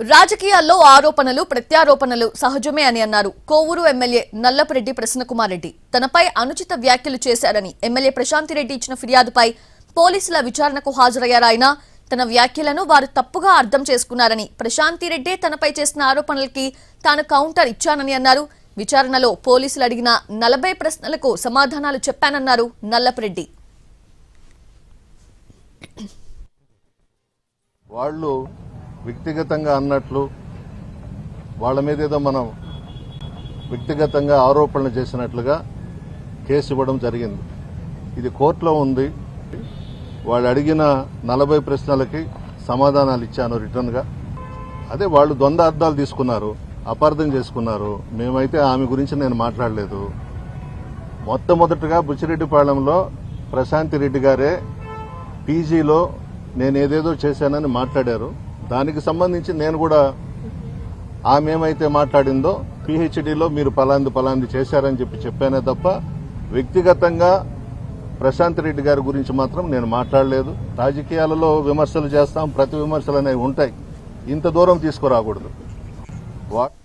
రాజకీయాల్లో ఆరోపణలు ప్రత్యారోపణలు సహజమే అని అన్నారు. కోవూరు ఎమ్మెల్యే నల్లపరెడ్డి ప్రసన్నకుమార్ రెడ్డి తనపై అనుచిత వ్యాఖ్యలు చేశారని ఎమ్మెల్యే ప్రశాంతిరెడ్డి ఇచ్చిన ఫిర్యాదుపై పోలీసుల విచారణకు హాజరయ్యారాయన తన వ్యాఖ్యలను వారు తప్పుగా అర్థం చేసుకున్నారని ప్రశాంతిరెడ్డే తనపై చేసిన ఆరోపణలకి తాను కౌంటర్ ఇచ్చానని అన్నారు. విచారణలో పోలీసులు అడిగిన నలభై ప్రశ్నలకు సమాధానాలు చెప్పానన్నారు నల్లపరెడ్డి. వాళ్ళు వ్యక్తిగతంగా అన్నట్లు వాళ్ళ మీద ఏదో మనం వ్యక్తిగతంగా ఆరోపణలు చేసినట్లుగా కేసు ఇవ్వడం జరిగింది. ఇది కోర్టులో ఉంది. వాళ్ళు అడిగిన నలభై ప్రశ్నలకి సమాధానాలు ఇచ్చాను రిటర్న్గా. అదే వాళ్ళు ద్వంద్వ అర్థాలు తీసుకున్నారు అపార్థం చేసుకున్నారు. మేమైతే ఆమె గురించి నేను మాట్లాడలేదు. మొట్టమొదటగా బుచ్చిరెడ్డిపాళెంలో ప్రశాంతి రెడ్డి గారే పీజీలో నేను ఏదేదో చేశానని మాట్లాడారు. దానికి సంబంధించి నేను కూడా ఆమె ఏమైతే మాట్లాడిందో పిహెచ్డిలో మీరు పలాంది పలాంది చేశారని చెప్పి చెప్పానే తప్ప వ్యక్తిగతంగా ప్రశాంత్ రెడ్డి గారి గురించి మాత్రం నేను మాట్లాడలేదు. రాజకీయాలలో విమర్శలు చేస్తాం ప్రతి విమర్శలు అనేవి ఉంటాయి. ఇంత దూరం తీసుకురాకూడదు. వా-